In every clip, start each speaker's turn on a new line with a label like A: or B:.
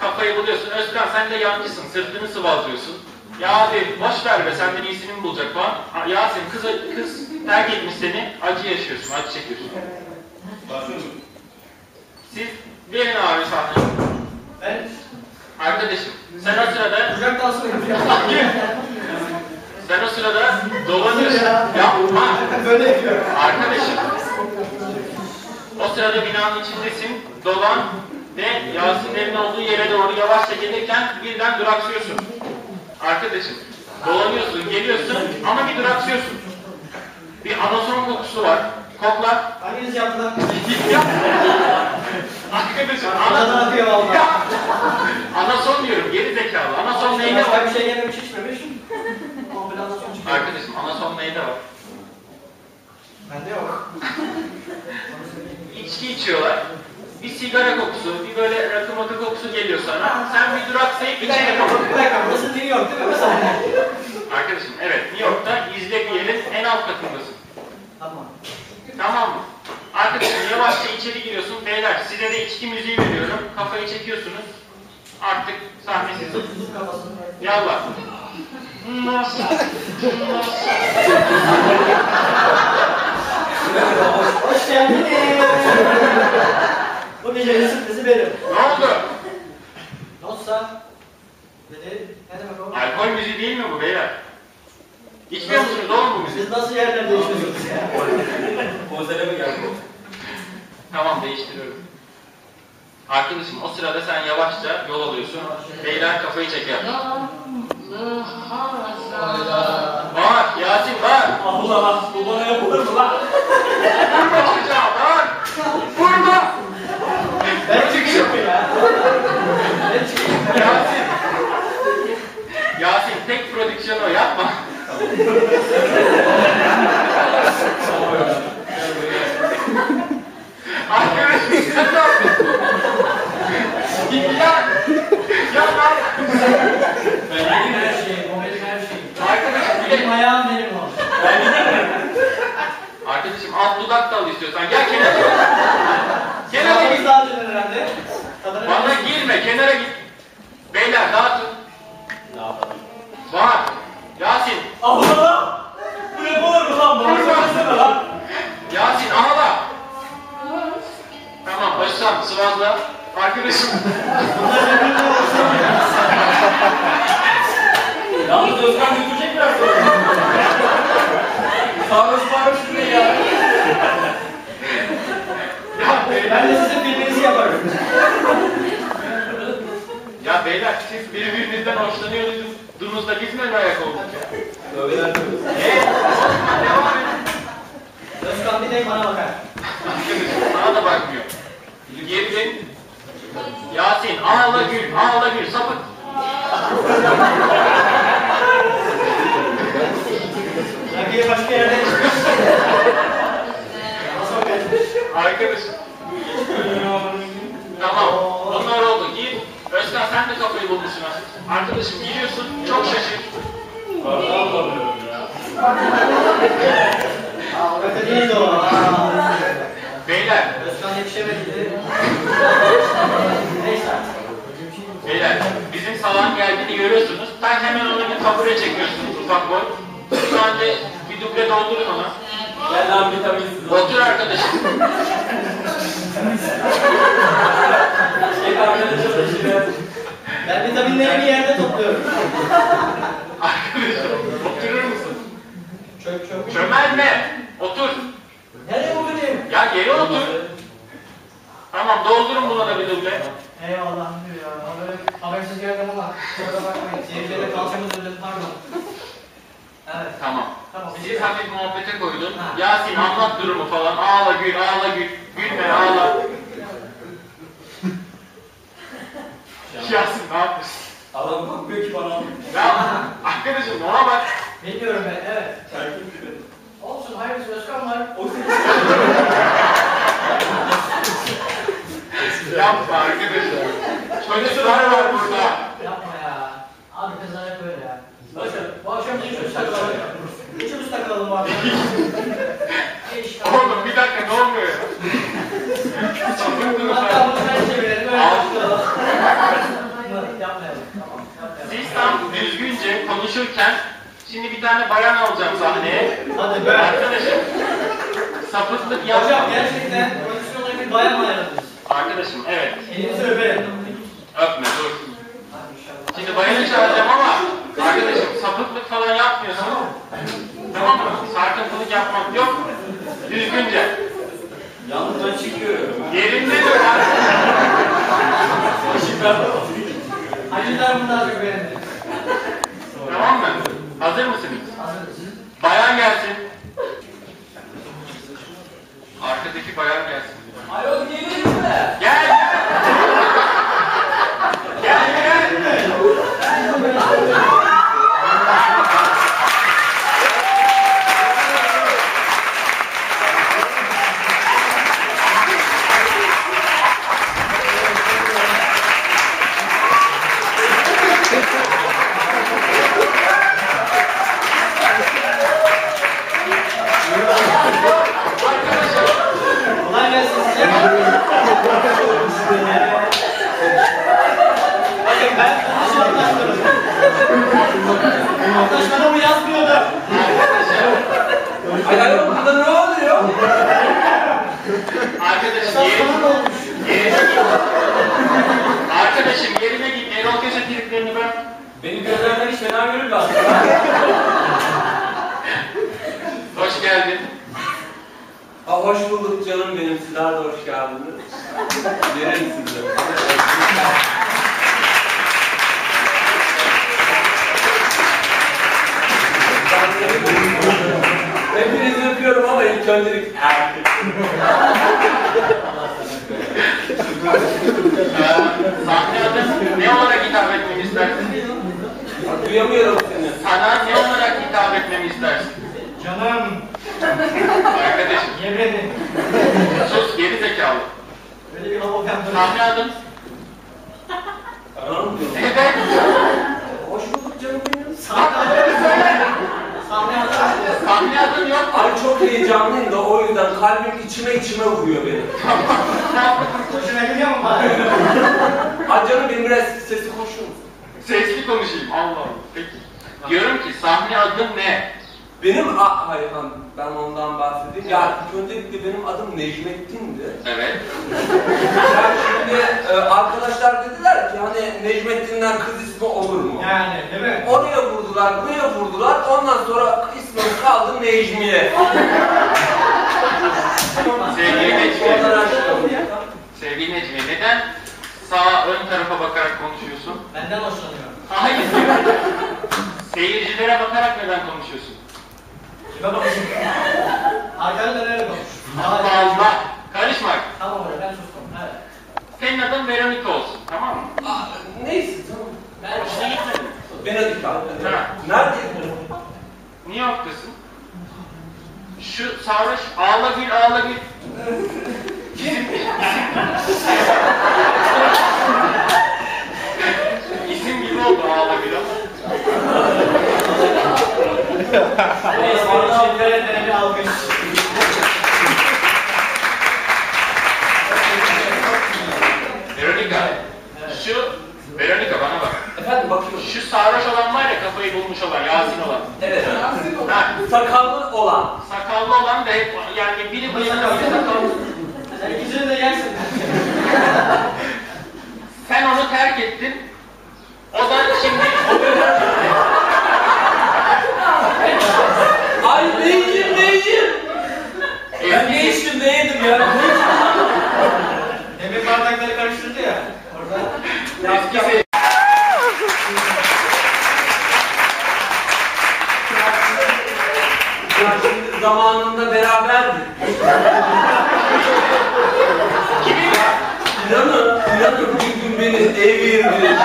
A: kafayı buluyorsun. Özkan sen de yancısın. Sırtını sıvazlıyorsun. Ya abi boş ver be senden iyisini mi bulacak falan. Ha, Yasin kız, kız terk etmiş seni. Acı yaşıyorsun. Acı çekiyorsun. Siz verin abi sahneyi.
B: Ben
A: Arkadaşım sen o sırada
B: kucak dansı mı yapıyorum?
A: sen o sırada dolanıyorsun. Yapma.
B: Böyle yapıyorum.
A: Arkadaşım. O sırada binanın içindesin. Dolan ve Yasinlerin olduğu yere doğru yavaşça gelirken birden duraksıyorsun. Arkadaşım. Dolanıyorsun, geliyorsun ama bir duraksıyorsun. Bir anason kokusu var. Kokla.
B: Hanginiz yaptı lan?
A: Arkadaşım
B: Anadan
A: ana,
B: akıyor valla.
A: anason diyorum geri zekalı. Anason neyde var?
B: bir şey yememiş içmemiş.
A: Arkadaşım anason neyde var?
B: Bende yok.
A: İçki içiyorlar. Bir sigara kokusu, bir böyle rakı makı kokusu geliyor sana. Sen bir duraksayıp
B: Bir dakika, bir dakika. Burası New York değil mi? Mesela.
A: Arkadaşım evet New York'ta izle bir yerin en alt katındasın.
B: Tamam.
A: Tamam mı? Arkadaşım yavaşça içeri giriyorsun. Beyler size de içki müziği veriyorum. Kafayı çekiyorsunuz. Artık.
B: Tut kafasını.
A: Yallah. Nasıl? Nasıl?
B: Hoş geldiniz. Bu gecenin sürprizi benim.
A: Ne oldu?
B: Notsa. Dedi. Ne demek o?
A: Alkol müziği değil mi bu beyler? İçmiyor musunuz oğlum bu müziği?
B: Siz nasıl yerler değiştiriyorsunuz ya?
C: Konsere mi geldin?
A: Tamam değiştiriyorum. Arkadaşım o sırada sen yavaşça yol alıyorsun. Beyler kafayı çeker. Bağır Yasin bağır.
C: Allah Allah, bu bana yapılır mı lan?
A: Vurma çocuğa bağır. Vurma.
B: Ben çıkıyorum ya. Ben çıkıyorum.
A: Yasin. Yasin tek prodüksiyon o yapma. Ne yapıyorsun? ya. Ya ne yapıyorsun?
B: Ben benim her şeyim, o benim her şeyim.
A: Arkadaşım bir de
B: Benim ayağım benim o.
A: Arkadaşım alt dudak da al istiyorsan. Gel kenara. Kenara
B: Kenara
A: git.
B: dağıtın herhalde.
A: Bana girme kenara git. Beyler dağıtın.
C: Ne yapalım?
A: Bağır. Yasin.
C: Allah! Bu yapılır mı lan? Bana söylesene lan!
A: Yasin ağla. Tamam Özlem sıvazla. Arkadaşım.
C: Yalnız Özkan götürecek biraz sonra. Sarhoş sarhoş şuraya ya.
A: Ya beyler.
B: Ben de sizin filminizi yaparım.
A: Ya beyler siz birbirinizden hoşlanıyordunuz da biz mi ayak olduk ya?
C: Tövbeler tövbe.
A: Eee? Devam edin.
B: Özkan bir de bana bakar.
A: Sana da bakmıyor. Girdin. Yasin ağla gül, ağla gül sapık.
B: Rakıyı başka yerde?
A: Arkadaşım. Tamam. Bunlar oldu. Gir. Özkan sen de kafayı bulmuşsun artık. Arkadaşım giriyorsun. Çok şaşır.
C: Kartal kalıyorum ya.
B: Değildi o.
A: Beyler.
B: Özkan yetişemedi.
A: Beyler. Bizim salon geldiğini görüyorsunuz. Ben hemen onu bir tabure çekiyorsunuz ufak boy. Şu anda bir duble doldurun ona.
C: Gel lan vitaminsiz.
A: Otur arkadaşım.
C: Çek arkadaşım.
B: Ben vitaminlerimi yerde topluyorum.
A: Oturur musun?
B: Çök çök.
A: Çömelme. Otur.
B: Nereye oturayım?
A: Ya geri otur. Tamam doldurun buna da bir duble.
B: Eyvallah müdür ya. Böyle habersiz geldim ama kusura bakmayın. Seyircilere kalçamız ödedi pardon. Evet.
A: Tamam.
B: Tamam.
A: Siz hafif muhabbete koydun.
B: Ha.
A: Yasin anlat durumu falan. Ağla gül, ağla gül. Gülme, ağla. Yasin ne yapıyorsun?
C: Adam bakmıyor ki bana.
A: Ya arkadaşım ona bak.
B: Bilmiyorum ben evet.
C: Çarkı gibi.
B: Olsun hayırlısı Özkan var.
C: O
A: Yapma arkadaşım. Çocuklar var burada.
B: Yapma ya. Abi kızlar hep böyle ya.
C: Nasıl?
B: Bu akşam üçümüz takılalım. Üçümüz takılalım bu akşam. İş,
A: Oğlum bir dakika ne oluyor ya? Sapıktınız
B: Hatta
A: ha.
B: bunu ben çevirelim. Öyle
A: Al.
B: takılalım.
A: konuşurken şimdi bir tane bayan alacağım sahneye.
B: Hadi be.
A: Arkadaşım sapıklık
B: Hocam
A: yapma.
B: gerçekten prodüksiyon olarak bir bayan mı ayırdınız?
A: Arkadaşım evet.
B: Elinizi öperim.
A: Öpme dur. Şimdi bayanı çağıracağım ama arkadaşım sapıklık falan yapmıyorsun. Tamam mı? Sarkıntılık yapmak yok. Düzgünce.
C: Yalnız ben çıkıyorum.
A: Yerinde dur lan.
B: Hacılar bunu daha çok beğendi.
A: Tamam mı? Hazır mısınız?
B: Hazırız.
A: Bayan gelsin. Arkadaki bayan gelsin.
C: Ayol gelir mi?
A: Gel gel. Gel gel.
B: Kolay gelsin size. Bakın ben nasıl anlaştırdım. Anlaşmada bu yazmıyordu.
C: Ay ayol burada ne oluyor?
A: Arkadaşım yerine. Arkadaşım yerine git. Erol Köse triplerini bırak.
C: Benim gözlerimden hiç fena görünmüyor aslında.
A: Hoş geldin.
D: Aa, hoş bulduk canım benim. Sizler de hoş geldiniz. Verin size. Erkek.
A: Adın ne olarak hitap etmemi istersin?
D: Duyamıyorum seni.
A: Sana ne olarak hitap etmemi istersin?
B: Canım,
A: Arkadaşım
B: ye beni.
A: sus geri zekalı.
B: Böyle bir hava yaptım.
A: Sahne adın?
D: Tamam mı?
A: Evet.
D: Hoş bulduk canım benim.
B: Sahne söyle. Sahne
A: adın yok.
D: Ay çok heyecanlıyım da o yüzden kalbim içime içime vuruyor benim.
B: Hoşuna gidiyor mu bari?
D: Ay canım benim biraz sesi koşuyor musun?
A: Sesli konuşayım. Allah Allah. Peki. Diyorum ki sahne adın ne?
D: Benim, a, hayır lan, ben ondan bahsedeyim. Ya ilk öncelikle benim adım Necmettin'di.
A: Evet.
D: Yani şimdi e, arkadaşlar dediler ki hani Necmettin'den kız ismi olur mu?
B: Yani değil mi?
D: Oraya vurdular, buraya vurdular. Ondan sonra ismim kaldı Necmiye.
A: Sevgili Necmi.
D: Oradan açtım.
A: Sevgili Necmi neden sağ ön tarafa bakarak konuşuyorsun?
B: Benden hoşlanıyor.
A: Hayır. Seyircilere bakarak neden konuşuyorsun?
B: Kime bakayım? Arkana dönerek konuş.
A: Allah Allah. Karışma.
B: Tamam öyle ben sustum. Evet.
A: Senin adın Veronica olsun. Tamam mı?
D: Aa, neyse tamam.
A: Ben işte gitmedim.
D: Veronica.
A: Ha.
D: Neredeydin?
A: New York'tasın. Şu sarhoş ağla gül ağla gül. İsim, isim. İsim gibi oldu ağla gül ama.
B: Öğretmene bir alkış.
A: Veronica. Şu Veronica bana bak.
D: Efendim bakıyorum.
A: Şu sarhoş olan var ya kafayı bulmuş olan Yasin olan.
D: Evet.
A: Ha,
D: Sakallı olan.
A: sakallı olan da hep yani biri bıyıklı biri sakallı.
B: Sen ikisini de yersin.
A: Sen onu terk ettin. O da şimdi
D: Ay neyim neyim? Ben ne
A: eski,
D: içtim ne yedim ya?
B: Demir bardakları karıştırdı ya. Orada.
A: eski se-
D: Ya şimdi zamanında beraberdik.
A: Kimin?
D: İnanın, inanın bir gün beni evirdi.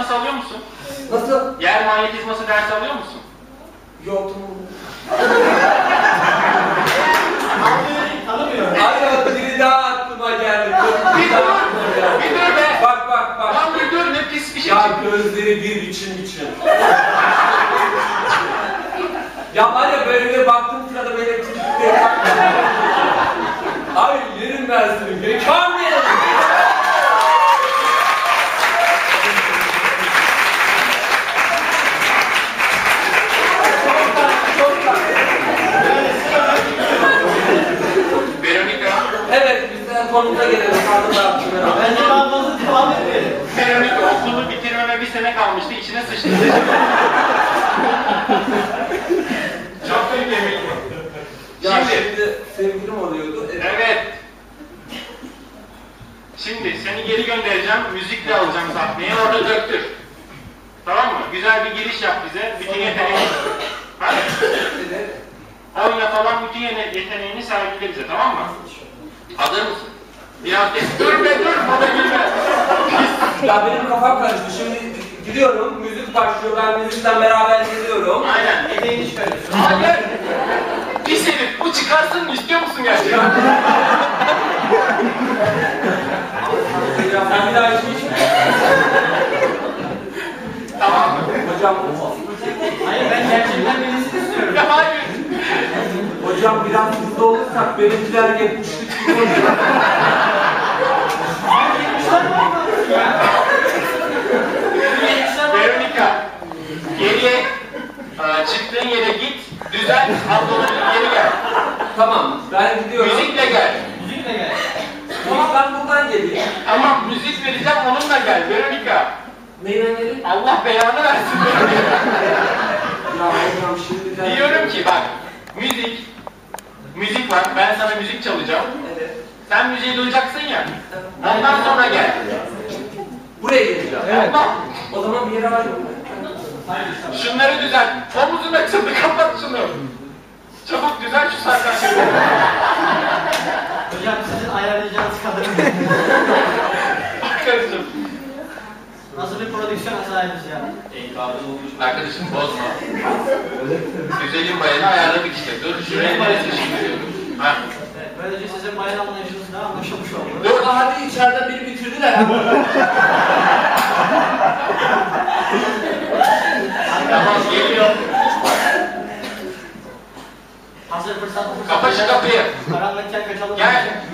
A: manyetizması alıyor musun?
D: Nasıl?
A: Yer manyetizması dersi alıyor musun?
D: Yok. Abi tanımıyor. Abi biri daha aklıma geldi. Bir
B: dur. Bir dur be. Bak
A: bak bak. Lan bir dur ne pis bir şey.
D: Ya
A: gözleri bir biçim biçim. ya var ya böyle bir baktım Kes. Dur bana gülme.
D: Ya benim kafam karıştı. Şimdi gidiyorum. Müzik başlıyor. Ben müzikten beraber gidiyorum.
A: Aynen.
B: Yedeğini çıkarıyorsun.
A: Hayır. Pis herif, bu çıkarsın mı istiyor musun gerçekten?
D: Ya sen bir daha hiç içme.
A: tamam mı?
D: Hocam,
B: Hayır ben gerçekten birisini istiyorum.
A: Ya hayır.
D: hocam biraz hızlı olursak benimkiler 73 gibi oluyor.
B: Abi yetmişler mi olmalısın ya? Yetmişler mi?
A: Veronica, geriye e, çıktığın yere git, düzelt, ablaların geri gel.
D: Tamam, ben gidiyorum.
A: Müzikle gel.
B: Müzikle gel.
D: Tamam, ben buradan geleyim.
A: Tamam, müzik vereceğim, onunla gel. Veronica,
D: Neyle geleyim?
A: Allah belanı versin.
D: Ya hocam şimdiden...
A: Diyorum ki bak, müzik, müzik var, ben sana müzik çalacağım.
D: Evet.
A: Sen müziği duyacaksın ya, ondan sonra gel.
D: Buraya geleceğim.
A: Allah,
D: O zaman bir yere ayrılma.
A: şunları düzelt. Omuzun açıldı, kapat şunu. Çabuk düzelt şu sarkaçları.
B: Hocam sizin ayarlayacağınız kadın.
A: Arkadaşım.
B: Nasıl bir prodüksiyon sahibiz ya?
A: Arkadaşım bozma. Güzelim bayanı ayarladık işte. Dur şuraya neresi şimdi. Ha.
B: Evet, böylece sizin bayan anlayışınız da anlaşılmış oldu.
A: Dur.
D: Hadi içeride biri bitirdiler.
A: Tamam geliyor.
B: Hazır fırsat fırsat.
A: Kapa şu kapıyı.
B: Karanlıkken kaçalım.
A: Gel.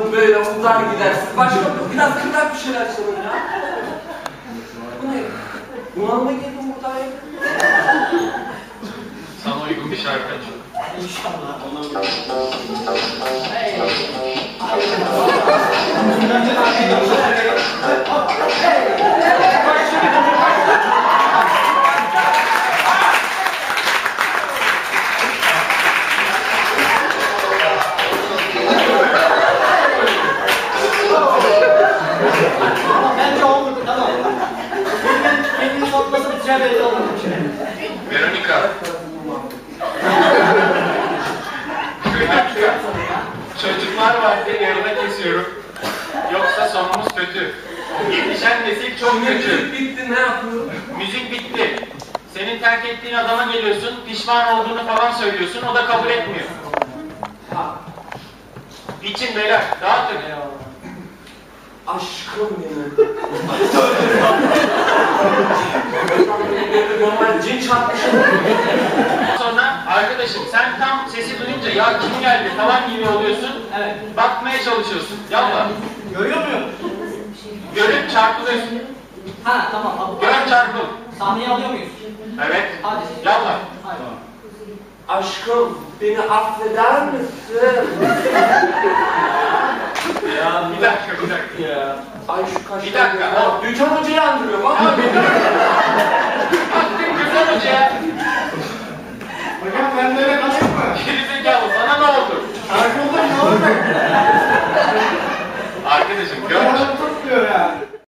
D: Bu böyle uzar gider. Siz Başka biraz kırdak bir şeyler sorun ya. Bu ne? Bunalıma girdim burada ya.
A: Sana uygun bir şarkı aç.
B: İnşallah. Ama
A: kötü. Yetişen nesil çok kötü.
D: müzik bitti ne yapıyorum?
A: Müzik bitti. Senin terk ettiğin adama geliyorsun, pişman olduğunu falan söylüyorsun, o da kabul etmiyor. İçin beyler, dağıtın.
D: aşkım benim. Normal cin çarpmış.
A: Sonra arkadaşım sen tam sesi duyunca ya kim geldi falan gibi oluyorsun.
B: Evet.
A: Bakmaya çalışıyorsun. Yallah.
B: Görüyor muyum?
A: Görüp çarpılıyorsun.
B: Ha tamam.
A: Görüp çarpıl.
B: Sahneye alıyor muyuz?
A: Evet.
B: Hadi.
A: Yallah.
B: Hadi.
D: Aşkım beni affeder misin? ya
A: Bir dakika, bir dakika.
D: ya. Ay şu kaşlar.
A: Bir dakika,
D: Ya, Gülcan Hoca'yı andırıyor valla.
A: Baktın güzel hocaya.
B: Hocam ben böyle kalayım mı?
A: Gerizekalı sana ne oldu?
B: Şarkı olur ne olur?
A: Arkadaşım gör.
B: Hocam tutmuyor ya.